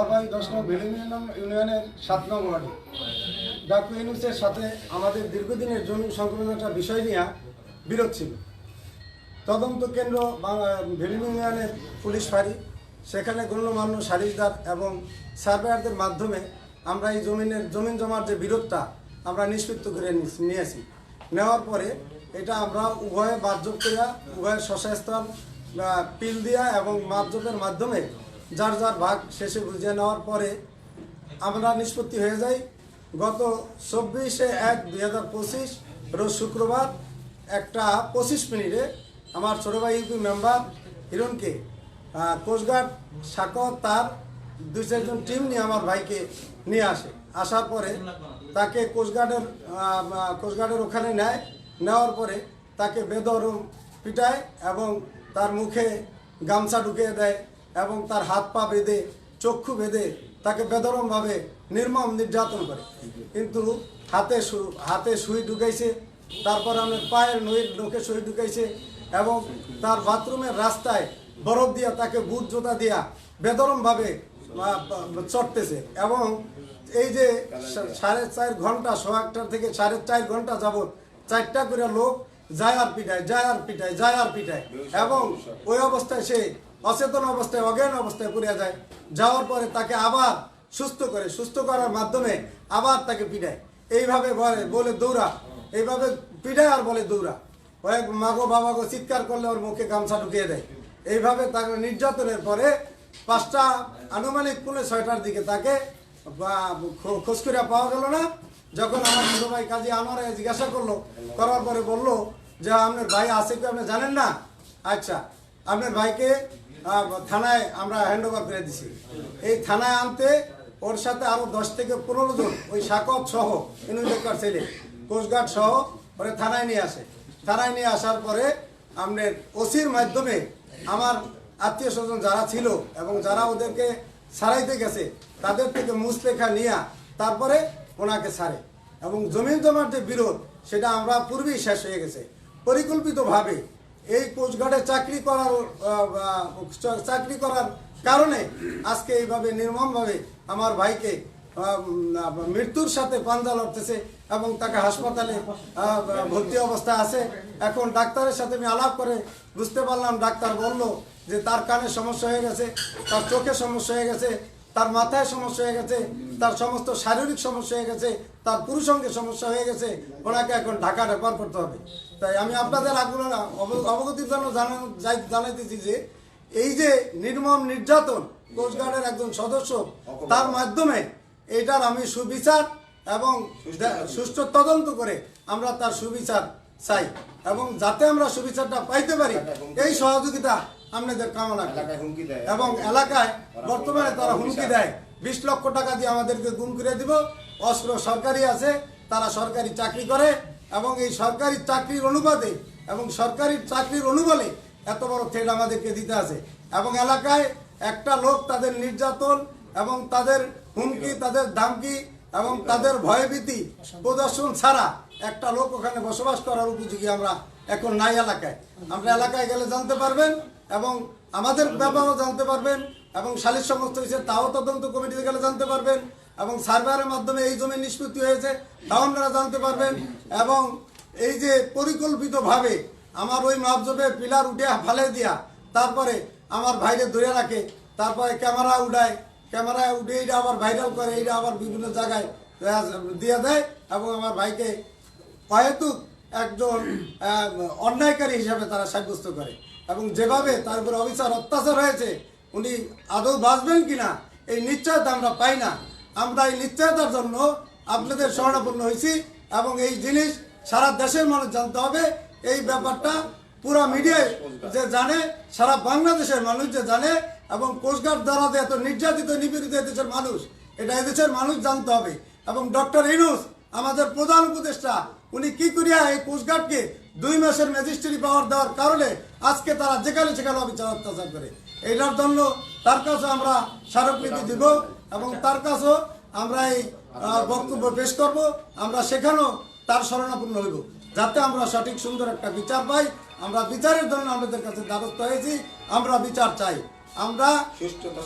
আমার দশ নম্বর বেলিং ইউনিয়নের সাত নং ওয়ার্ডে। ডাক্তার ইউনুসের সাথে আমাদের দীর্ঘদিনের জমি সংক্রান্ত একটা বিষয় নিয়ে বিরোধ ছিল। তদন্ত কেন্দ্র ভেলিং ইউনিয়নের পুলিশ ফাঁড়ি, সেখানে গণ্যমান্য সারিদার এবং সার্ভেয়ারদের মাধ্যমে আমরা এই জমিনের জমিন জমার যে বিরোধটা আমরা নিষ্পত্তি করে নিয়েছি। নেওয়ার পরে এটা আমরা উভয়ে বাদযোগ করিয়া, উভয়ের শশাস্থল পিল দিয়া এবং মাপযোগের মাধ্যমে যার যার ভাগ শেষে বুঝিয়ে নেওয়ার পরে আমরা নিষ্পত্তি হয়ে যাই। গত চব্বিশে এক দুই হাজার পঁচিশ রোজ শুক্রবার একটা পঁচিশ মিনিটে আমার ছোটো ভাই ইউপি মেম্বার হিরণকে কোস্টগার্ড সাকত তার দুই চারজন টিম নিয়ে আমার ভাইকে নিয়ে আসে। আসার পরে তাকে কোস্টগার্ডের কোস্টগার্ডের ওখানে নেয়। নেওয়ার পরে তাকে বেদরম পিটায় এবং তার মুখে গামছা ঢুকিয়ে দেয়। এবং তার হাত পা বেঁধে, চক্ষু বেঁধে তাকে বেদরমভাবে নির্মম নির্যাতন করে। কিন্তু হাতে হাতে সুই ঢুকাইছে, তারপর আমি পায়ের নইর লোকে সুই ঢুকাইছে এবং তার বাথরুমের রাস্তায় বরফ দিয়া তাকে বুট জোতা দিয়া বেদরমভাবে চড়তেছে এবং এই যে সাড়ে চার ঘণ্টা সোয়াকটার থেকে সাড়ে চার ঘণ্টা যাবত চারটা করে লোক যায় আর পিটায়, যায় আর পিটায়, যায় আর পিটায় এবং ওই অবস্থায় সে অচেতন অবস্থায়, অজ্ঞান অবস্থায় পড়ে যায়। যাওয়ার পরে তাকে আবার সুস্থ করে, সুস্থ করার মাধ্যমে আবার তাকে পিটায়। এইভাবে বলে বলে দৌড়া। এইভাবে পিটায় আর বলে দৌড়া। ওই মাগো বাবাগো চিৎকার করলে ওর মুখে গামছা ঢুকিয়ে দেয়। এইভাবে তাকে নির্যাতনের পরে পাঁচটা আনুমানিক পৌনে ছয়টার দিকে তাকে খোঁজ করে পাওয়া গেল না। যখন আমার ছোট ভাই কাজী আনোয়ারে জিজ্ঞাসা করল, করার পরে বলল যে, আপনার ভাই আছে কি আপনি জানেন না? আচ্ছা আপনার ভাইকে থানায় আমরা হ্যান্ড ওভার করে দিছি। এই থানায় আনতে ওর সাথে আরও দশ থেকে পনেরো জন, ওই সাকত সহ ইনুলেকার ছেলে, কোস্টগার্ড সহ, ওরে থানায় নিয়ে আসে। থানায় নিয়ে আসার পরে আপনার ওসির মাধ্যমে আমার আত্মীয় স্বজন যারা ছিল এবং যারা ওদেরকে সারাইতে গেছে, তাদের থেকে মুসলেখা নিয়ে তারপরে ওনাকে ছাড়ে এবং জমিন জমার যে বিরোধ, সেটা আমরা পূর্বেই শেষ হয়ে গেছে। পরিকল্পিতভাবে এই কোচঘাটে চাকরি করার চাকরি করার কারণে আজকে এইভাবে নির্মমভাবে আমার ভাইকে মৃত্যুর সাথে পাঞ্জা লড়তেছে এবং তাকে হাসপাতালে ভর্তি অবস্থা আছে। এখন ডাক্তারের সাথে আমি আলাপ করে বুঝতে পারলাম, ডাক্তার বলল যে তার কানে সমস্যা হয়ে গেছে, তার চোখে সমস্যা হয়ে গেছে, তার মাথায় সমস্যা হয়ে গেছে, তার সমস্ত শারীরিক সমস্যা হয়ে গেছে তার পুরুষঙ্গের সমস্যা হয়ে গেছে ওনাকে এখন ঢাকা রেফার করতে হবে। তাই আমি আপনাদের আগ্রহ অব- অবগতির জন্য জানাইতেছি যে এই যে নির্মম নির্যাতন কোস্টগার্ডের একজন সদস্য তার মাধ্যমে এটার আমি সুবিচার এবং সুষ্ঠু তদন্ত করে আমরা তার সুবিচার চাই এবং যাতে আমরা সুবিচারটা পাইতে পারি এই সহযোগিতা আপনাদের কামনা হুমকি দেয়। এবং এলাকায় বর্তমানে তারা হুমকি দেয়। বিশ লক্ষ টাকা দিয়ে আমাদেরকে গুম করে দিব অস্ত্র সরকারি আছে, তারা সরকারি চাকরি করে এবং এই সরকারি চাকরির অনুপাতে এবং সরকারি চাকরির অনুবলে এত বড় থ্রেড আমাদেরকে দিতে আছে। এবং এলাকায় একটা লোক তাদের নির্যাতন এবং তাদের হুমকি, তাদের ধামকি এবং তাদের ভয়ভীতি প্রদর্শন ছাড়া একটা লোক ওখানে বসবাস করার উপযোগী আমরা এখন নাই এলাকায়। আমরা এলাকায় গেলে জানতে পারবেন এবং আমাদের ব্যাপারও জানতে পারবেন এবং সালিশ সমস্ত হয়েছে তাও তদন্ত কমিটিতে গেলে জানতে পারবেন। এবং সার্ভারের মাধ্যমে এই জমি নিষ্পত্তি হয়েছে, তাও আপনারা জানতে পারবেন। এবং এই যে পরিকল্পিতভাবে আমার ওই মাপজবে পিলার উঠে ফালে দিয়া, তারপরে আমার ভাইরে ধরে রাখে, তারপরে ক্যামেরা উঠায়, ক্যামেরা উঠে এটা আবার ভাইরাল করে এটা আবার বিভিন্ন জায়গায় দিয়ে দেয় এবং আমার ভাইকে অহেতুক একজন অন্যায়কারী হিসাবে তারা সাব্যস্ত করে। এবং যেভাবে তার উপরে অবিচার অত্যাচার হয়েছে, উনি আদৌ বাঁচবেন কিনা, এই নিশ্চয়তা আমরা পাই না। আমরা এই নিশ্চয়তার জন্য আপনাদের স্মরণাপন্ন হয়েছি এবং এই জিনিস সারা দেশের মানুষ জানতে হবে। এই ব্যাপারটা পুরা মিডিয়ায় যে জানে, সারা বাংলাদেশের মানুষ যে জানে এবং কোস্টগার্ড দ্বারা যে এত নির্যাতিত, নিপীড়িত এদেশের দেশের মানুষ, এটা এদেশের মানুষ জানতে হবে। এবং ডক্টর ইনুস আমাদের প্রধান উপদেষ্টা উনি কি করিয়া এই কোস্টগার্ডকে দুই মাসের ম্যাজিস্ট্রি পাওয়ার দেওয়ার কারণে আজকে তারা যেখানে সেখানে অবিচার অত্যাচার করে। এইটার জন্য তার কাছে আমরা স্মারকলিপি দিব এবং তার কাছেও আমরা এই বক্তব্য পেশ করব। আমরা সেখানেও তার শরণাপন্ন হইব। যাতে আমরা সঠিক সুন্দর একটা বিচার পাই। আমরা বিচারের জন্য আমাদের কাছে দ্বারস্থ হয়েছি। আমরা বিচার চাই। আমরা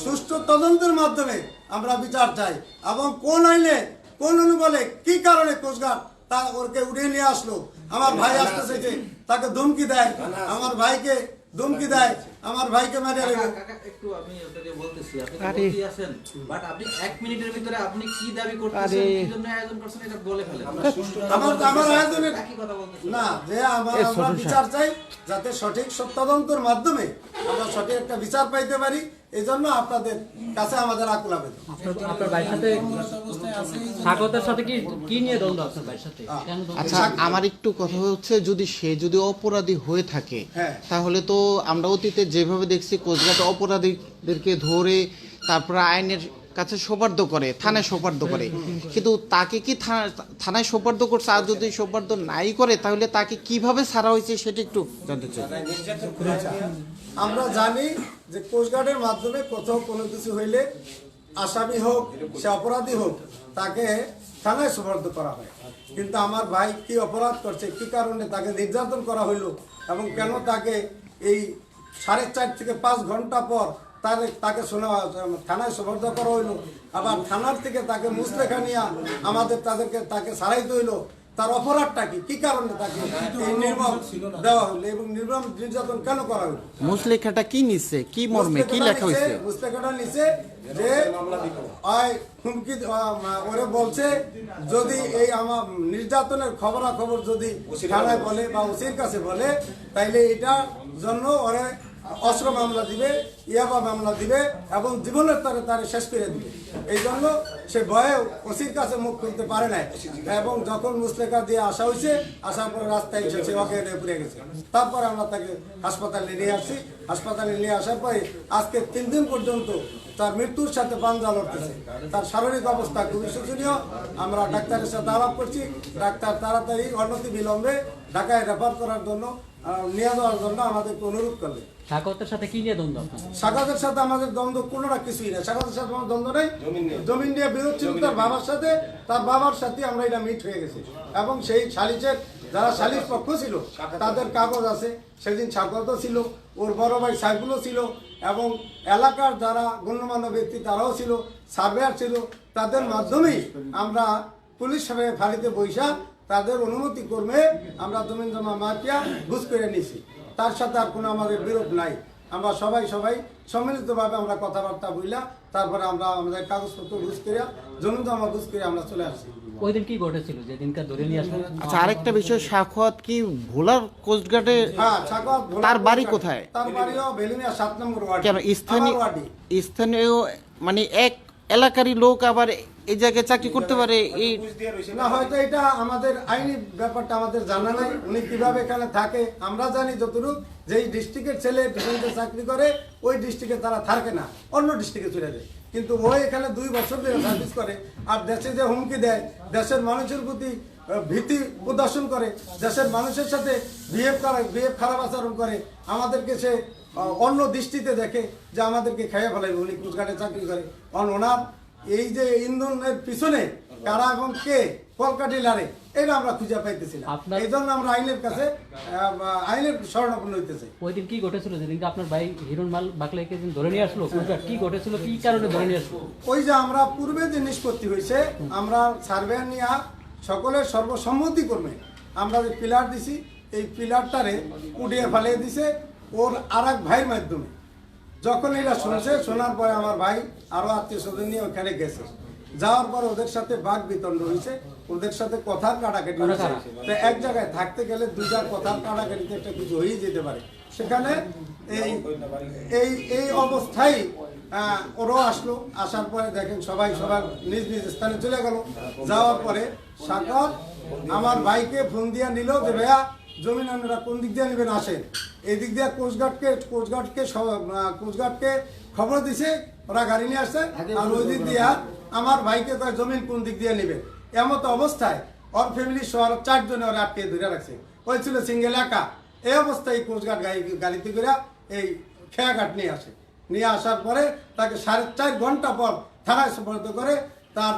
সুষ্ঠু তদন্তের মাধ্যমে আমরা বিচার চাই। এবং কোন আইনে কোন অনুবলে কি কারণে কোচগার্ড তা ওরকে উঠিয়ে নিয়ে আসলো। আমার ভাই আসতেছে যে তাকে ধমকি দেয়। আমার ভাইকে ধমকি দেয়। আমার ভাইকে মেরে কাকা, দেবে কাকা, একটু আমি আপনাকে বলতেছি। আপনি তো আছেন বাট আপনি এক মিনিটের ভিতরে আপনি কি দাবি করতেছেন? কি জন্য আয়োজন করছেন? এটা বলে ফেলেন। আমার আমার আয়োজনের কথা না যে আমার বিচার চাই যাতে সঠিক সব তদন্তের মাধ্যমে আমরা সঠিক একটা বিচার পাইতে পারি এই জন্য আপনাদের কাছে আমাদের আকুল আবেদন আপনার আপনার ভাইয়ের সাথে স্বাগতের সাথে কি কি নিয়ে দ্বন্দ্ব আপনার ভাইয়ের সাথে কেন দ্বন্দ্ব? আচ্ছা আমার একটু কথা হচ্ছে যদি সে যদি অপরাধী হয়ে থাকে হ্যাঁ। তাহলে তো আমরা অতীতে যেভাবে দেখছি কোচঘাট অপরাধীদেরকে ধরে তারপরে আইনের কাছে সোপার্দ করে থানায় সোপার্দ করে। কিন্তু তাকে কি থানা- থানায় সোপার্দ করছে? আর যদি সোপার্দ নাই করে তাহলে তাকে কীভাবে ছাড়া হয়েছে সেটা একটু জানতে চাই। আমরা জানি যে কোস্টগার্ডের মাধ্যমে কোথাও কোনো কিছু হইলে আসামি হোক সে অপরাধী হোক তাকে থানায় সুপর্দ করা হয়। কিন্তু আমার ভাই কি অপরাধ করছে কি কারণে তাকে নির্যাতন করা হইল এবং কেন তাকে এই সাড়ে চার থেকে পাঁচ ঘণ্টা পর তার তাকে শোনা থানায় সুপর্দ করা হইল। আবার থানার থেকে তাকে মুসলেখা নিয়ে আমাদের তাদেরকে তাকে ছাড়াইতে হইল। তার অপরাধটা কি? কি কারণে তাকে এই নির্মম দেওয়া হলো এবং নির্মম নির্যাতন কেন করা হলো মুসলেখাটা কি নিচ্ছে কি মর্মে? কি লেখা হয়েছে মুস্তাকাটা নিচে যে হুমকি ওরে বলছে যদি এই আমার নির্যাতনের খবরাখবর যদি থানায় বলে বা ওসির কাছে বলে তাইলে এটা জন্য ওরে অস্ত্র মামলা দিবে, ইয়াবা মামলা দিবে এবং জীবনের তারে তারে শেষ করে দিবে। এই জন্য সে ভয়ে ওসির কাছে মুখ খুলতে পারে নাই এবং যখন মুসলেখা দিয়ে আসা হয়েছে, আসার পরে রাস্তায় এসে সে পুড়ে গেছে। তারপর আমরা তাকে হাসপাতালে নিয়ে আসি হাসপাতালে নিয়ে আসার পরে আজকে তিন দিন পর্যন্ত তার মৃত্যুর সাথে পাঞ্জা লড়তেছে। তার শারীরিক অবস্থা খুবই শোচনীয়। আমরা ডাক্তারের সাথে আলাপ করছি। ডাক্তার তাড়াতাড়ি অনতি বিলম্বে ঢাকায় রেফার করার জন্য নিয়ে যাওয়ার জন্য আমাদেরকে অনুরোধ স্বাগতের সাথে কি নিয়ে দ্বন্দ্ব আপনার সাথে আমাদের দ্বন্দ্ব কোনোটা কিছুই না সাগাদের সাথে আমার দ্বন্দ্ব নেই। জমিন নিয়ে। বিরোধ ছিল তার বাবার সাথে। তার বাবার সাথে আমরা এটা মিট হয়ে গেছি। এবং সেই সালিচের যারা সালিশ পক্ষ ছিল তাদের কাগজ আছে। সেদিন স্বাগত ছিল ওর বড় ভাই সাইফুলও ছিল এবং এলাকার যারা গণ্যমান্য ব্যক্তি তারাও ছিল সার্ভেয়ার ছিল তাদের মাধ্যমেই আমরা পুলিশ সাহেবের ফাঁড়িতে বৈশা তাদের অনুমতি কর্মে আমরা জমিন জমা মাফিয়া ঘুষ করে নিয়েছি। তার সাথে আর কোনো আমাদের বিরোধ নাই। আমরা সবাই সবাই সম্মিলিতভাবে আমরা কথাবার্তা বইলা তারপরে আমরা আমাদের কাগজপত্র ঘুষ করে জমিন জমা ঘুষ করে আমরা চলে আসি ওই কি ঘটেছিল? যেদিনকার ধরে নিয়ে আসলেন? আচ্ছা আরেকটা বিষয় কি ভোলার কোস্টগার্ডে হ্যাঁ ছাগল তার বাড়ি কোথায়? তার বাড়িও নম্বর ওয়ার্ড কেন স্থানীয় স্থানীয় মানে এক এলাকারই লোক আবার এই জায়গায় চাকরি করতে পারে, এই না, হয়তো এটা আমাদের আইনি ব্যাপারটা আমাদের জানা নাই। উনি কীভাবে এখানে থাকে, আমরা জানি যতটুকু যেই ডিস্ট্রিক্টের ছেলে ডিফেন্সে চাকরি করে, ওই ডিস্ট্রিক্টে তারা থাকে না, অন্য ডিস্ট্রিক্টে চলে যায়। কিন্তু ও এখানে দুই বছর ধরে সার্ভিস করে, আর দেশে যে হুমকি দেয়, দেশের মানুষের প্রতি ভীতি প্রদর্শন করে, দেশের মানুষের সাথে বিহেভ করে বিহেভ খারাপ আচরণ করে, আমাদেরকে সে অন্য দৃষ্টিতে দেখে যে আমাদেরকে খেয়ে ফেলাইবে, উনি কুচঘাটে চাকরি করে। কারণ ওনার এই যে ইন্ধনের পিছনে কারা এবং কে কলকাটি লারে এটা আমরা খুঁজে পাইতেছি না এই জন্য আমরা আইনের কাছে আইনের শরণাপন্ন হইতেছে। ওই দিন কি ঘটেছিল যেদিনকে আপনার ভাই হিরণ মাল বাকলাইকে ধরে নিয়ে আসলো? কি ঘটেছিল? কি কারণে ধরে নিয়ে আসলো? ওই যে আমরা পূর্বে যে নিষ্পত্তি হয়েছে আমরা সার্ভে নিয়ে সকলের সর্বসম্মতি করবে আমরা যে পিলার দিছি এই পিলারটারে উঠিয়ে ফেলিয়ে দিছে ওর আর এক ভাইয়ের মাধ্যমে। যখন এরা শুনছে শোনার পরে আমার ভাই আরও আত্মীয় স্বজন নিয়ে ওখানে গেছে। যাওয়ার পর ওদের সাথে বাঘ বিতণ্ড হয়েছে ওদের সাথে কথার কাটাকাটি হয়েছে। তো এক জায়গায় থাকতে গেলে দুইটা কথার কাটাকাটিতে একটা কিছু হয়ে যেতে পারে। সেখানে এই এই এই অবস্থায় ওরাও আসলো। আসার পরে দেখেন সবাই সবার নিজ নিজ স্থানে চলে গেল। যাওয়ার পরে সাকর আমার ভাইকে ফোন দিয়ে নিল যে ভাইয়া জমিন আপনারা কোন দিক দিয়ে নেবেন আসেন। এই দিক দিয়ে সব- আহ, কোস্টগার্ডকে খবর দিছে ওরা গাড়ি নিয়ে আসছে আর ওই দিক দিয়ে আমার ভাইকে কয় জমিন কোন দিক দিয়ে নেবেন। এমত অবস্থায় ওর ফ্যামিলি সহ চারজনে ওরা আটকে ধরে রাখছে। ওই ছিল সিঙ্গেল একা। এই অবস্থায় কোচঘাট গাড়ি গাড়িতে করে এই খেয়াঘাট নিয়ে আসে। নিয়ে আসার পরে তাকে সাড়ে চার ঘণ্টা পর থানায় সুপর্দ করে। তার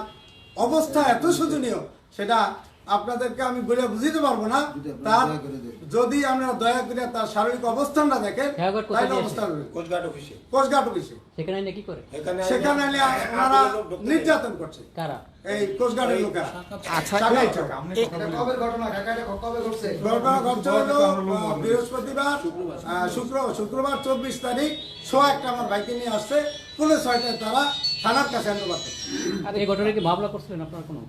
অবস্থা এত শোচনীয় সেটা আপনাদেরকে আমি বলে বুঝিতে পারব না। তার যদি আমরা দয়া করে তার শারীরিক অবস্থানটা দেখেন হ্যাঁ, তাহলে অবস্থান কোচঘাট অফিসে। সেখানে এনে কি করে? সেখানে এলে ওনারা নির্যাতন করছে। কারা? এই কোস্টগার্ডের লোকেরা। আচ্ছা সাবেক এ- ঘটনা ঘটছে। হলো বৃহস্পতিবার আহ, শুক্র শুক্রবার চব্বিশ তারিখ শো একটা আমার বাইকে নিয়ে আসছে। পুলিশ ছয়টায় তারা থানার কাছে হ্যান্ডওভার আর এই ঘটনায় কি মামলা করছিলেন আপনার কোনো?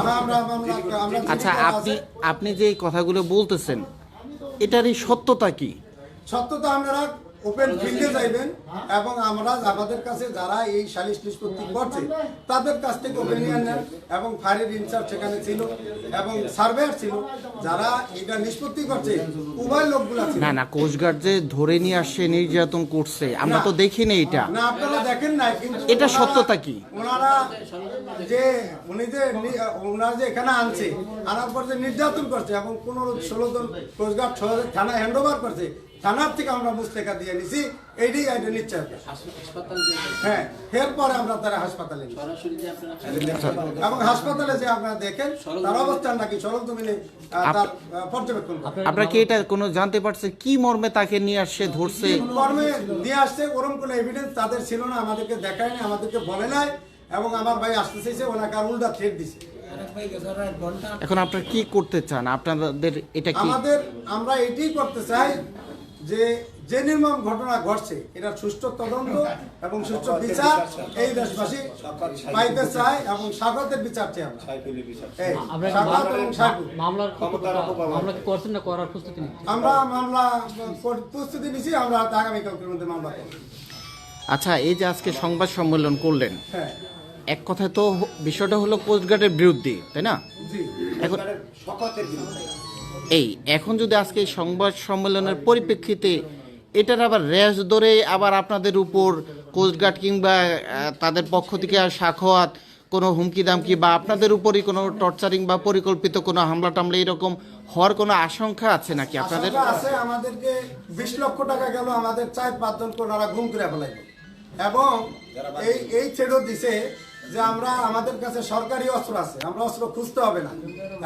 আমরা আমরা আমরা আচ্ছা আপনি আপনি যে এই কথাগুলো বলতেছেন এটারই সত্যতা কি? সত্যতা আপনারা ওপেন ফিল্ডে যাইবেন এবং আমরা আমাদের কাছে যারা এই সালিশ নিষ্পত্তি করছে তাদের কাছ থেকে ওপিনিয়ন নেন এবং ফায়ারের ইনচার্জ সেখানে ছিল এবং সার্ভেয়ার ছিল যারা এটা নিষ্পত্তি করছে উভয় লোকগুলা ছিল। না না কোস্টগার্ড যে ধরে নিয়ে আসছে নির্যাতন করছে আমরা তো দেখিনি এটা। না আপনারা দেখেন না কিন্তু এটা সত্যতা কি? ওনারা যে উনি যে ওনারা যে এখানে আনছে আনার পর যে নির্যাতন করছে এবং পনেরো ষোলো জন কোস্টগার্ড থানায় হ্যান্ড ওভার করছে থানার থেকে আমরা মুস্তেকা দিয়ে নিছি এইটাই এটা নিশ্চয়। হ্যাঁ এরপরে আমরা তারা হাসপাতালে এবং হাসপাতালে যে আপনারা দেখেন তার অবস্থান নাকি সরল জমিনে তার পর্যবেক্ষণ আপনার কি এটা কোনো জানতে পারছে কি মর্মে তাকে নিয়ে আসছে ধরছে? মর্মে নিয়ে আসছে ওরকম কোনো এভিডেন্স তাদের ছিল না আমাদেরকে দেখায়নি আমাদেরকে বলে নাই এবং আমার ভাই আসতে চাইছে ওনাকে আর উল্টা থ্রেট দিছে। এখন আপনারা কি করতে চান? আপনাদের এটা কি? আমাদের আমরা এটাই করতে চাই যে যে নির্মম ঘটনা ঘটছে এটা সুষ্ঠু তদন্ত এবং সুষ্ঠু বিচার এই দেশবাসী পাইতে চায় এবং স্বাগতের বিচার চাই আমরা। স্বাগত এবং মামলার মামলা করছেন না করার প্রস্তুতি আমরা মামলা প্রস্তুতি নিছি আমরা আগামীকালকের মধ্যে মামলা করব। আচ্ছা এই যে আজকে সংবাদ সম্মেলন করলেন হ্যাঁ। এক কথায় তো বিষয়টা হলো কোস্টগার্ডের বিরুদ্ধে তাই না? এখন বিরুদ্ধে। এই, এখন যদি আজকে সংবাদ সম্মেলনের পরিপ্রেক্ষিতে এটার আবার র্যাশ ধরে আবার আপনাদের উপর কোস্টগার্ড কিংবা তাদের পক্ষ থেকে সাখোয়াত কোনো হুমকি দামকি বা আপনাদের উপরই কোনো টর্চারিং বা পরিকল্পিত কোনো হামলা টামলা এরকম হওয়ার কোনো আশঙ্কা আছে নাকি আপনাদের? আছে, আমাদেরকে বিশ লক্ষ টাকা গেল, আমাদের চার পাঁচজন কোনারা ঘুম করে ফেলাইল। এবং এই এই ছেড়ো দিছে যে আমরা আমাদের কাছে সরকারি অস্ত্র আছে, আমরা অস্ত্র খুঁজতে হবে না।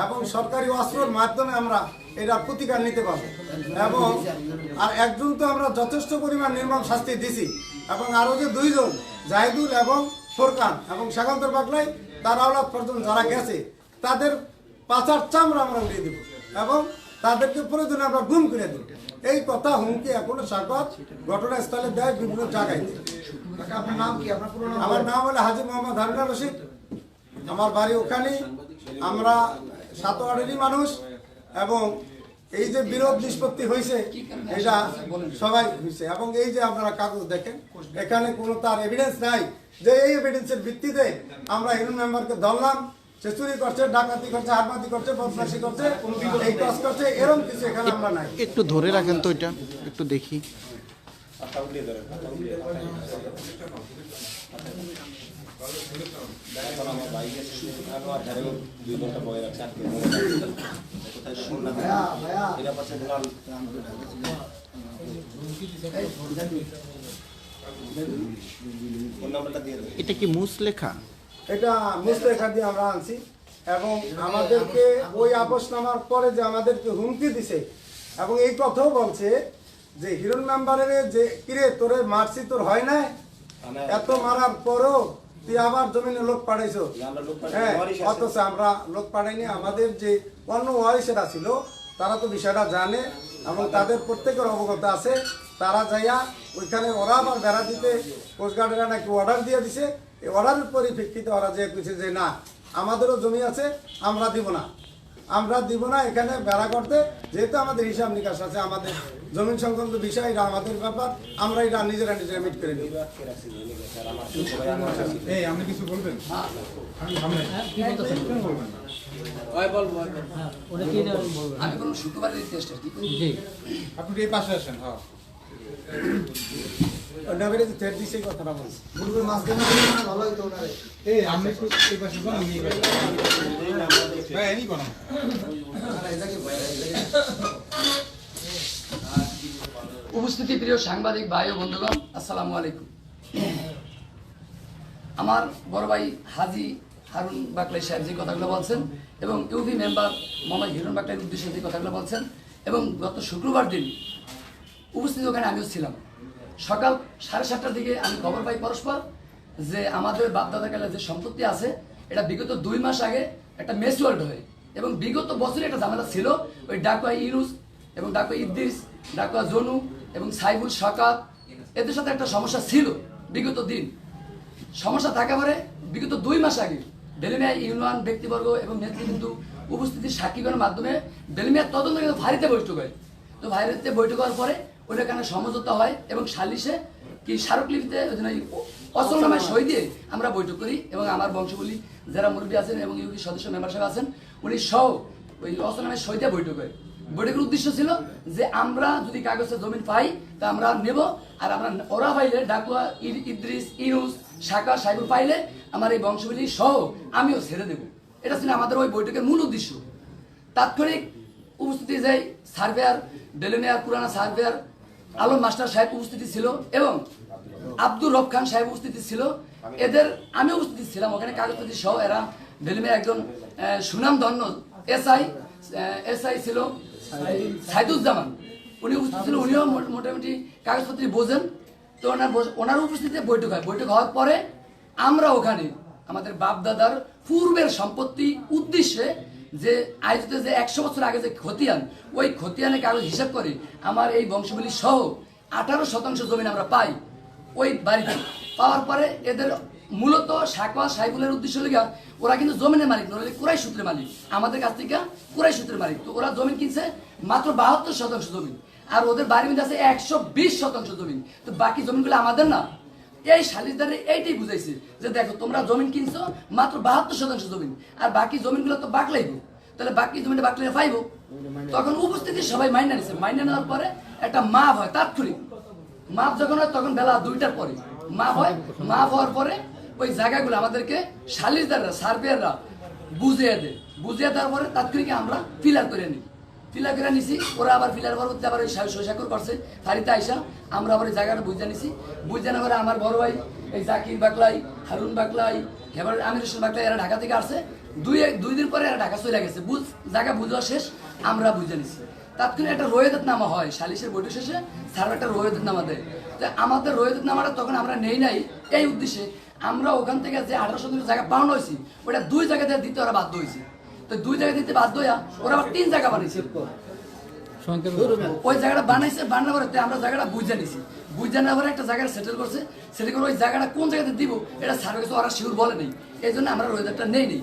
এবং সরকারি অস্ত্রের মাধ্যমে আমরা এটা প্রতিকার নিতে পারব। এবং আর একজন তো আমরা যথেষ্ট পরিমাণ নির্মম শাস্তি দিছি। এবং আরও যে দুইজন, জাহিদুল এবং ফোরকান এবং শাকান্তর বাগলাই তার আওলাদ পর্যন্ত যারা গেছে, তাদের পাচার চামড়া আমরা উঠিয়ে দিব এবং তাদেরকে প্রয়োজনে আমরা গুম করে দেব। এই কথা হুমকি এখনও স্বাগত ঘটনাস্থলে দেয় বিভিন্ন জায়গায়। আপনার নাম কি? আপনার পুরো নাম আমার নাম হলো হাজি মোহাম্মদ হারুনা রশিদ। আমার বাড়ি ওখানে আমরা সাতোয়ারেরই মানুষ এবং এই যে বিরোধ নিষ্পত্তি হয়েছে এটা সবাই হয়েছে। এবং এই যে আপনারা কাগজ দেখেন এখানে কোনো তার এভিডেন্স নাই যে এই এভিডেন্সের ভিত্তিতে আমরা ইউনিয়ন মেম্বারকে ধরলাম সে চুরি করছে ডাকাতি করছে হারমাতি করছে বদমাশি করছে এই কাজ করছে এরকম কিছু এখানে আমরা নাই। একটু ধরে রাখেন তো এটা একটু দেখি। এটা ফোন নাম্বারটা দিয়ে দেবে এটা কি মুসলেখা দিয়ে আমরা আনছি এবং আমাদেরকে ওই আপোষ নামার পরে যে আমাদেরকে হুমকি দিছে এবং এই কথাও বলছে যে হিরণ মেম্বারের যে কিরে তোরে মারছি তোর হয় না এত মারার পরও তুই আবার জমিনে লোক পাঠাইছো। হ্যাঁ অথচ আমরা লোক পাঠাইনি। আমাদের যে অন্য ওয়ারিসেরা ছিল তারা তো বিষয়টা জানে এবং তাদের প্রত্যেকের অবগত আছে। তারা যাইয়া ওইখানে ওরা আবার বেড়া দিতে কোস্টগার্ডেরা নাকি অর্ডার দিয়ে দিছে। এই অর্ডারের পরিপ্রেক্ষিতে ওরা যে কইছে যে না আমাদেরও জমি আছে আমরা দিব না। আমরা দিব না এখানে বেড়া করতে। যেহেতু আমাদের হিসাব নিকাশ আছে আমাদের জমিন সংক্রান্ত বিষয় এটা আমাদের ব্যাপার। আমরা এটা নিজেরা নিজেরা মিট করে নিই এই আপনি কিছু বলবেন? হ্যাঁ। হয়। হ্যাঁ শুক্রবারের টেস্ট আর কি। আপনি এই পাশে আসেন হ্যাঁ। নবীরে দিছে কথাটা বলছে মাঝখানে ভালো হইতো ওনারে। এই আপনি একটু এই পাশে আমি হ্যাঁ এনি কোন উপস্থিতি প্রিয় সাংবাদিক ভাই ও বন্ধুগণ আসসালামু আলাইকুম। আমার বড় ভাই হাজি হারুন বাকলাই সাহেব যে কথাগুলো বলছেন এবং ইউপি মেম্বার মোহাম্মদ হিরণ বাকলাইয়ের উদ্দেশ্যে যে কথাগুলো বলছেন এবং গত শুক্রবার দিন উপস্থিত ওখানে আমিও ছিলাম। সকাল সাড়ে সাতটার দিকে আমি খবর পাই পরস্পর যে আমাদের বাপদাদা কালে যে সম্পত্তি আছে, এটা বিগত দুই মাস আগে একটা মেসওয়ার্ড হয়ে। এবং বিগত বছরে একটা ঝামেলা ছিল, ওই ডাকুয়া ইউনুস এবং ডাকুয়া ইদ্দিস ডাকুয়া জনু এবং সাইবুল সকাত, এদের সাথে একটা সমস্যা ছিল বিগত দিন। সমস্যা থাকা পরে বিগত দুই মাস আগে বেলিমিয়া ইউনিয়ন ব্যক্তিবর্গ এবং নেতৃবৃন্দ উপস্থিতির সাক্ষীগণের মাধ্যমে বেলিমিয়া তদন্ত কিন্তু ভারিতে বৈঠক হয়। তো ভারিতে বৈঠক হওয়ার পরে ওইটা কেন সমঝোতা হয় এবং সালিশে কি স্মারকলিপিতে অচল সই দিয়ে আমরা বৈঠক করি এবং আমার বংশগুলি যারা মুরব্বী আছেন এবং ইউকি সদস্য মেম্বার সাহেব আছেন, উনি সহ ওই অচল নামায় সই দিয়ে বৈঠক হয় বৈঠকের উদ্দেশ্য ছিল যে আমরা যদি কাগজে জমিন পাই, তা আমরা নেব আর আমরা ওরা পাইলে ডাকুয়া ইদ- ইদ্রিস ইনুস শাখা, সাইবুল পাইলে আমার এই বংশগুলি সহ আমিও ছেড়ে দেব। এটা ছিল আমাদের ওই বৈঠকের মূল উদ্দেশ্য। তাৎক্ষণিক উপস্থিতি যাই সার্ভেয়ার ডেলিমিয়ার পুরানা সার্ভেয়ার আলম মাস্টার সাহেব উপস্থিতি ছিল এবং আব্দুর রব খান সাহেব উপস্থিতি ছিল। এদের আমি উপস্থিতি ছিলাম, ওখানে কাগজপত্র সহ এরা ডেলিমিয়ার একজন সুনামধন্য এসআই এসআই ছিল সাইদুজ্জামান। উনি উপস্থিত ছিল, উনিও মোটামুটি কাগজপত্র বোঝেন। তো ওনার ওনার উপস্থিতিতে বৈঠক হয়। বৈঠক হওয়ার পরে আমরা ওখানে আমাদের বাপদাদার পূর্বের সম্পত্তি উদ্দেশ্যে যে আয়োজিত যে একশো বছর আগে যে খতিয়ান, ওই খতিয়ানের কাগজ হিসাব করে আমার এই বংশগুলি সহ আঠারো শতাংশ জমিন আমরা পাই ওই বাড়িতে। পাওয়ার পরে এদের মূলত সাকওয়া সাইবুলের উদ্দেশ্য লেগে ওরা কিন্তু জমিনের মালিক নয় কুরাই সূত্রের মালিক। আমাদের কাছ থেকে কুরাই সূত্রের মালিক। তো ওরা জমিন কিনছে মাত্র বাহাত্তর শতাংশ জমিন। আর ওদের বাড়ির মধ্যে আছে একশো বিশ শতাংশ জমিন। তো বাকি জমিনগুলো আমাদের না। এই সালিশদারে এইটাই বুঝাইছে যে দেখো, তোমরা জমিন কিনছো, মাত্র বাহাত্তর শতাংশ জমিন, আর বাকি জমিনগুলো তো বাকলাইবো। তাহলে বাকি জমিটা বাকলাইলে পাইবো? তখন উপস্থিতি সবাই মাইনা নিছে। মাইনা নেওয়ার পরে একটা মাপ হয়, তাৎক্ষণিক। মাপ যখন হয়, তখন বেলা দুইটার পরে। মাপ হয়, মাপ হওয়ার পরে ওই জায়গাগুলো আমাদেরকে সালিশদাররা সার্ভেয়াররা বুঝিয়ে দেয়। বুঝিয়ে দেওয়ার পরে তাৎক্ষণিক আমরা ফিলার করে নিই। ফিলার করে নিছি, ওরা আবার ফিলার পরবর্তী আবার ওই সৈসাকর করছে ফারিতে আইসা আমরা আবার ওই জায়গাটা বুঝে নিছি। বুঝে না করে আমার বড় ভাই, এই জাকির বাকলাই, হারুন বাকলাই এবার আমির হোসেন বাকলাই, এরা ঢাকা থেকে আসছে দুই এক- দুই দিন পরে এরা ঢাকা চলে গেছে। বুঝ জায়গা বুঝা শেষ, আমরা বুঝে নিছি। তাৎক্ষণিক একটা রোয়েদাত নামা হয় সালিশের বৈঠক শেষে স্যার একটা রোয়েদাত নামা দেয়। তো আমাদের রোয়েদাত নামাটা তখন আমরা নেই নাই, এই উদ্দেশ্যে আমরা ওখান থেকে যে আঠারো শতাংশ জায়গা পাওয়ানো হয়েছি, ওটা দুই জায়গাতে দিতে ওরা বাধ্য হয়েছে। তো দুই জায়গা দিতে বাধ্য হইয়া ওরা আবার তিন জায়গা বানিয়েছে ওই জায়গাটা বানাইছে, বানানোর পরে আমরা জায়গাটা বুঝে নিছি। বুঝে নেওয়ার পরে একটা জায়গায় সেটেল করছে। সেটেল করে ওই জায়গাটা কোন জায়গাতে দিব, এটা সার্ভে কাছে ওরা শিওর বলে নেই। এই জন্য আমরা রোয়েদারটা নেই নেই,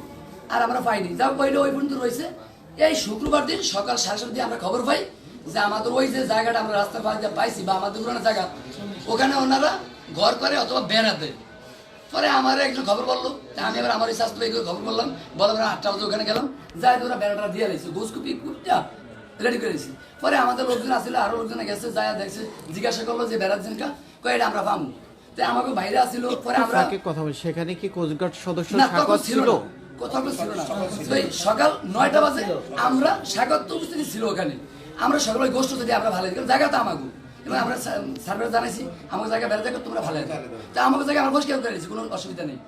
আর আমরা পাইনি। যা কইলে ওই পর্যন্ত রয়েছে। এই শুক্রবার দিন সকাল সাড়ে দিয়ে আমরা খবর পাই যে আমাদের ওই যে জায়গাটা আমরা রাস্তার পাশে পাইছি বা আমাদের পুরানো জায়গা, ওখানে ওনারা ঘর করে অথবা বেড়া দেয়। পরে আমার একজন খবর বলল। আমি আবার আমার স্বাস্থ্য ভাইকে খবর বললাম। বলে পরে আটটা বাজে ওখানে গেলাম। যাই তোরা বেড়াটা দিয়ে রয়েছে গোসকুপি কুপটা রেডি করেছি। পরে আমাদের লোকজন আসলে আরও লোকজন গেছে যায় দেখছে জিজ্ঞাসা করল যে বেড়ার দিনকা কয়ে এটা আমরা পাবো। তো আমাকে বাইরে আসিল পরে আমরা কথা বলি সেখানে কি কোস্টগার্ড সদস্য স্বাগত ছিল ছিল? কোথাও ছিল না। সকাল নয়টা বাজে আমরা স্বাগত উপস্থিতি ছিল ওখানে। আমরা সকাল ওই গোষ্ঠ যদি আমরা ভালো দিলাম জায়গা তো আমাকে এবং আমরা সার্ভে জানাইছি আমাকে জায়গা বেড়াতে তোমরা ভালো তো আমাকে জায়গায় আমরা বসে কেউ করেছি কোনো অসুবিধা নেই।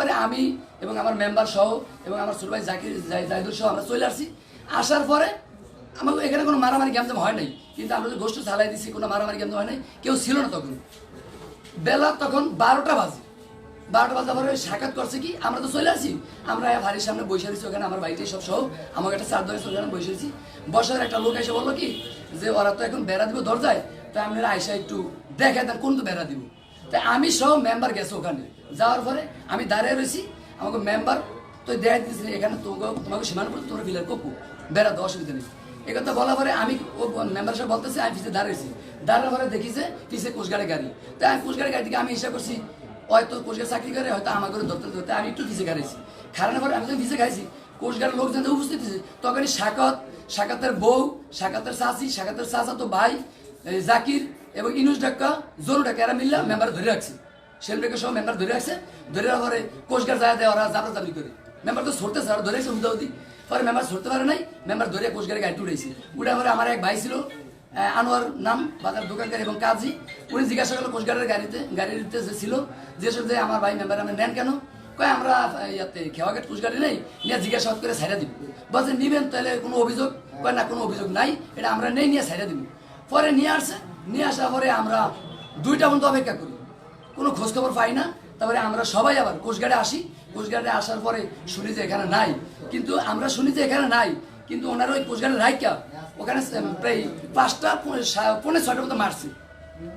মানে আমি এবং আমার মেম্বার সহ এবং আমার ছোট ভাই জাকির জাহিদুর সহ আমরা চলে আসছি। আসার পরে আমাকে এখানে কোনো মারামারি গ্যামজাম হয় নাই। কিন্তু আমরা গোষ্ঠ চালাই দিচ্ছি কোনো মারামারি গ্যামজাম হয় নাই কেউ ছিল না তখন। বেলা তখন বারোটা বাজে। বারোটা বাজে ওই সাক্ষাৎ করছে কি আমরা তো চলে আসি। আমরা বাড়ির সামনে বসে রয়েছি ওখানে আমার বাড়িতে সব সহ আমাকে একটা চার দোকানে ওখানে বসে রয়েছি বসার একটা লোক এসে বলল কি যে ওরা তো এখন বেড়া দিব দরজায়। তা আপনারা আইসা একটু দেখে দেন কোন তো বেড়া দিব। আমি সহ মেম্বার গেছে ওখানে। যাওয়ার পরে আমি দাঁড়িয়ে রয়েছি, আমাকে মেম্বার তো এখানে তোমাকে তোমরা ফিলার কপু অসুবিধা নেই। বলার পরে আমি ও মেম্বার সাহেব বলতেছে, আমি পিছিয়ে দাঁড়িয়েছি পরে দেখিছে পিছিয়ে কোচগাড়ে গাড়ি। আমি কোচগাড়ি গাড়ি থেকে আমি হিসাব করছি, হয়তো কোচগাড়ি চাকরি করে, হয়তো আমার ধরতে আমি একটু পিছিয়ে গাড়িছি খারানোর পরে আমি যখন পিছিয়ে খাইছি কোচগাড়ের লোকজন উপস্থিত আছে তখনই সাকত সাকাতের বউ সাকাতের চাষি সাকাতের চাষা তো ভাই জাকির এবং ইনুস ডাক্কা জোরু ডাক্কা, এরা মিললাম মেম্বার ধরে রাখছে। সেলমেকে সব মেম্বার ধরে রাখছে। ধরে রাখার পরে কোচগাড় যায় দেয়, ওরা জাবরা জাবরি করে। মেম্বার তো সরতে স্যার ধরে রাখছে হুদাহুদি। পরে মেম্বার সরতে পারে নাই মেম্বার ধরে কোচগাড়ি গাড়ি উঠেছে উঠে পরে আমার এক ভাই ছিল আনোয়ার নাম, বাজার দোকানদার এবং কাজী। উনি জিজ্ঞাসা করল কোচগাড়ের গাড়িতে গাড়িতে যে ছিল যে সব যে আমার ভাই মেম্বার আমি নেন কেন? কয়, আমরা ইয়াতে খেওয়াঘাট কুচগাড়ি নেই, নিয়ে জিজ্ঞাসাবাদ করে সাইডা দিব। বলছে, নিবেন তাহলে কোনো অভিযোগ? কয়, না, কোনো অভিযোগ নাই, এটা আমরা নেই, নিয়ে সাইডা দিব। পরে নিয়ে আসছে নিয়ে আসার পরে আমরা দুইটা পর্যন্ত অপেক্ষা করি। কোনো খোঁজখবর পাই না, তারপরে আমরা সবাই আবার কোচঘাটে আসি। কোচঘাটে আসার পরে শুনি যে এখানে নাই। কিন্তু আমরা শুনি যে এখানে নাই, কিন্তু ওনার ওই কোচঘাটের রাইকা ওখানে প্রায় পাঁচটা, পৌনে সা- পৌনে ছয়টার মতো মারছে।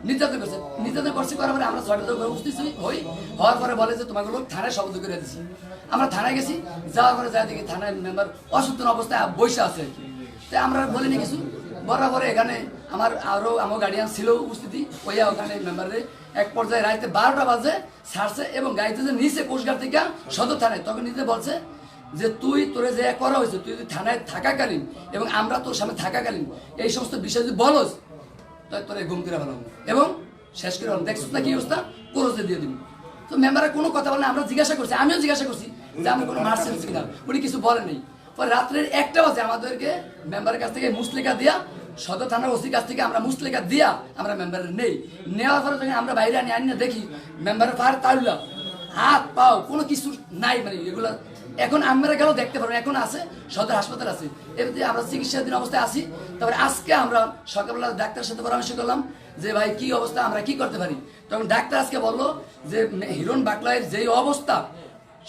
নির্যাতন করছে। নির্যাতন করছে, করার পরে আমরা ছয়টা করে উপস্থিত হই হওয়ার পরে বলে যে তোমাকে লোক থানায় শব্দ করে দিছি। আমরা থানায় গেছি, যাওয়ার পরে যাই দেখি থানায় মেম্বার অসুস্থ অবস্থায় বসে আছে তাই আমরা বলিনি কিছু। বরাবর এখানে আমার আরও আমার গার্ডিয়ান ছিল উপস্থিতি, ওইয়া ওখানে মেম্বারে এক পর্যায়ে রাইতে বারোটা বাজে, ছাড়ছে এবং গাড়িতে যে নিচে কোচগার থেকে সদর থানায়, তখন নিতে বলছে যে তুই তোরে যে করা হয়েছে, তুই যদি থানায় থাকাকালীন এবং আমরা তোর সামনে থাকাকালীন এই সমস্ত বিষয় যদি বলস তাই তোরে ঘুম করে ফেলাম এবং শেষ করে ফেলাম দেখছিস না কি অবস্থা? কোরসে দিয়ে দিবি। তো মেম্বারে কোনো কথা বলে আমরা জিজ্ঞাসা করছি, আমিও জিজ্ঞাসা করছি যে আমি কোনো মার্সেন্স কিনা। উনি কিছু বলেন পরে রাত্রের একটা বাজে আমাদেরকে মেম্বারের কাছ থেকে মুসলিকা দিয়া, সদর থানার ওসির কাছ থেকে আমরা মুসলিকা দিয়া আমরা মেম্বারের নেই। নেওয়ার পরে যখন আমরা বাইরে আনি আনি না দেখি মেম্বারের পাহাড় তাড়লা হাত, পাও, কোনো কিছু নাই মানে এগুলো এখন আমরা গেলেও দেখতে পারব এখন আছে, সদর হাসপাতাল আছে। এমনি আমরা চিকিৎসাধীন অবস্থায় আছি। তারপরে আজকে আমরা সকালবেলা ডাক্তারের সাথে পরামর্শ করলাম যে, ভাই, কি অবস্থা? আমরা কি করতে পারি? তখন ডাক্তার আজকে বলল যে, হিরণ বাকলায়ের যেই অবস্থা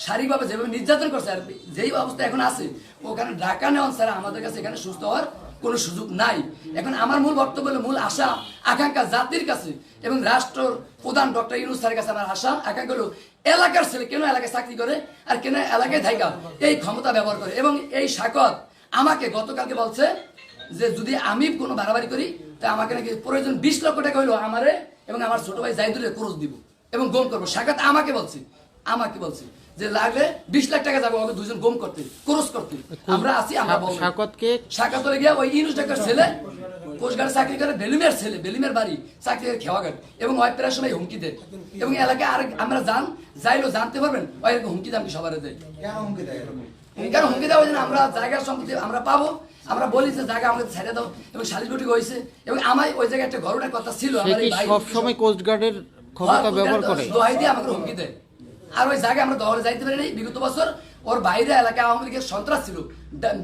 শারীরিকভাবে যেভাবে নির্যাতন করছে আর যেই অবস্থা এখন আছে, ওখানে ঢাকা নেওয়ান ছাড়া আমাদের কাছে এখানে সুস্থ হওয়ার কোনো সুযোগ নাই। এখন আমার মূল বক্তব্য হলো মূল আশা, আকাঙ্ক্ষা জাতির কাছে এবং রাষ্ট্রর প্রধান ডক্টর ইউনুস স্যারের কাছে আমার আশা, আকাঙ্ক্ষা হলো এলাকার ছেলে কেন এলাকায় চাকরি করে আর কেন এলাকায় থাকা এই ক্ষমতা ব্যবহার করে। এবং এই শাকত আমাকে গতকালকে বলছে যে যদি আমি কোনো বাড়াবাড়ি করি, তা আমাকে নাকি প্রয়োজন বিশ লক্ষ টাকা হইল আমারে এবং আমার ছোট ভাই জাইদুলের খরচ দিব এবং গম করব। শাকাত আমাকে বলছে আমাকে বলছে। যে লাগলে বিশ লাখ টাকা যাব আমাকে দুজন গম করতে ক্রস করতে। আমরা আছি আমরা বলব। শাকতকে গিয়া ওই ছেলে কোচঘাটে চাকরি করে বেলুমের ছেলে বেলুমের বাড়ি চাকরি করে খেওয়াঘাট এবং ওই প্রায় সময় হুমকি দেয় এবং এলাকায় আর আমরা জান জানতে পারবেন ওই এরকম হুমকি দামকি সবার দেয়। কেন হুমকি? দেওয়া হয়েছে আমরা জায়গার সম্পত্তি আমরা পাবো আমরা বলি যে জায়গা আমাকে ছেড়ে দাও এবং সালিশ বৈঠক হয়েছে এবং আমার ওই জায়গায় একটা ঘটনার কথা ছিল কোস্টগার্ডের ক্ষমতা হ্যাঁ, ব্যবহার করে? দোহাই দিয়ে আমাকে হুমকি দেয়। আর ওই জায়গায় আমরা দহলে যাইতে পারি বিগত বছর ওর বাইরে এলাকায় আওয়ামী লীগের সন্ত্রাস ছিল।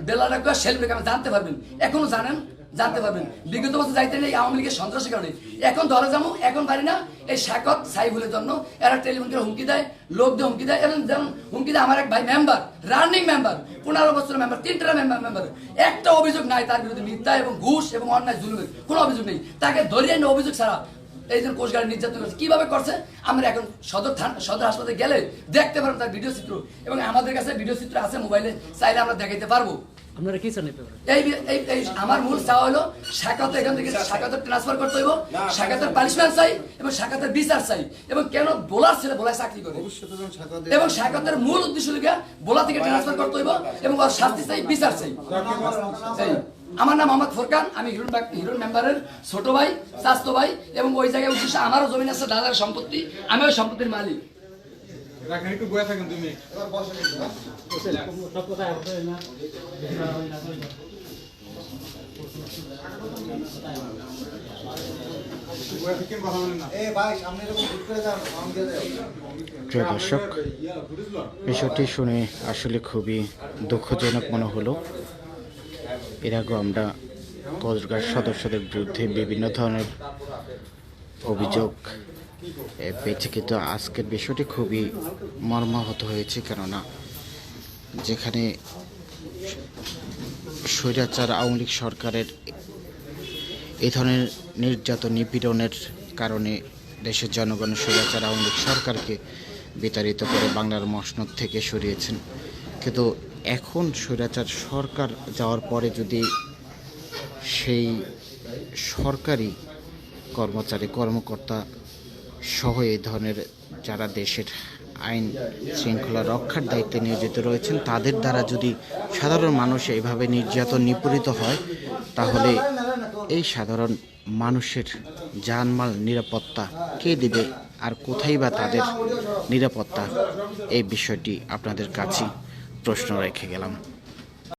বেলাটা শেল ব্রেক আমি জানতে পারবেন। এখনও জানেন, জানতে পারবেন। বিগত বছর যাইতে নেই আওয়ামী লীগের সন্ত্রাসের কারণে। এখন ধরে যাব, এখন পারি না। এই শাকত সাইফুলের জন্য। এরা টেলিফোন করে হুমকি দেয়, লোক দিয়ে হুমকি দেয়। এবং যেমন হুমকি দেয়, আমার এক ভাই মেম্বার রানিং মেম্বার পনেরো বছরের মেম্বার তিনটা মেম্বার মেম্বার একটা অভিযোগ নাই তার বিরুদ্ধে মিথ্যা এবং ঘুষ এবং অন্যায়, জুলুমের। কোনো অভিযোগ নেই। তাকে ধরিয়ে অভিযোগ ছাড়া এই জন্য কোচগাড়ি নির্যাতন করছে কীভাবে করছে? আমরা এখন সদর থানা সদর হাসপাতালে গেলে দেখতে পারব তার ভিডিও চিত্র। এবং আমাদের কাছে ভিডিও চিত্র আছে মোবাইলে চাইলে আমরা দেখাইতে পারব। আপনারা কি চান এই এই এই এই আমার মূল চাওয়া হলো শাখাতে এখান থেকে শাখাতে ট্রান্সফার করতে হইব শাখাতের পানিশমেন্ট চাই এবং শাখাতের বিচার চাই। এবং কেন বোলার ছেলে বোলায় চাকরি করে? এবং শাখাতের মূল উদ্দেশ্য লিখে বোলা থেকে ট্রান্সফার করতে হইব এবং শাস্তি চাই বিচার চাই। আমার নাম মোহাম্মদ ফোরকান আমি হিরুন হিরুন মেম্বারের ছোট ভাই স্বাস্থ্য ভাই এবং ওই জায়গায় উদ্দেশ্য আমারও জমিন আছে দাদার সম্পত্তি আমি ওই সম্পত্তির মালিক। রাখেন একটু বয়ে থাকেন তুমি। সব কথা হবে না একটু বয়ে থাকেন কথা বলেন না। এ ভাই সামনে এরকম ভুট করে যান আমাকে প্রিয় দর্শক বিষয়টি শুনে আসলে খুবই দুঃখজনক মনে হলো। এর আগেও আমরা কোস্টগার্ড সদস্যদের বিরুদ্ধে বিভিন্ন ধরনের অভিযোগ পেয়েছি। কিন্তু আজকের বিষয়টি খুবই মর্মাহত হয়েছে, কেননা যেখানে স্বৈরাচার আওয়ামী লীগ সরকারের এই ধরনের নির্যাতন, নিপীড়নের কারণে দেশের জনগণ স্বৈরাচার আওয়ামী লীগ সরকারকে বিতাড়িত করে বাংলার মসনদ থেকে সরিয়েছেন। কিন্তু এখন স্বৈরাচার সরকার যাওয়ার পরে যদি সেই সরকারি কর্মচারী, কর্মকর্তা সহ এই ধরনের যারা দেশের আইন শৃঙ্খলা রক্ষার দায়িত্বে নিয়োজিত রয়েছেন, তাদের দ্বারা যদি সাধারণ মানুষ এইভাবে নির্যাতন নিপীড়িত হয়, তাহলে এই সাধারণ মানুষের জানমাল নিরাপত্তা কে দেবে আর কোথায় বা তাদের নিরাপত্তা? এই বিষয়টি আপনাদের কাছে প্রশ্ন রেখে গেলাম।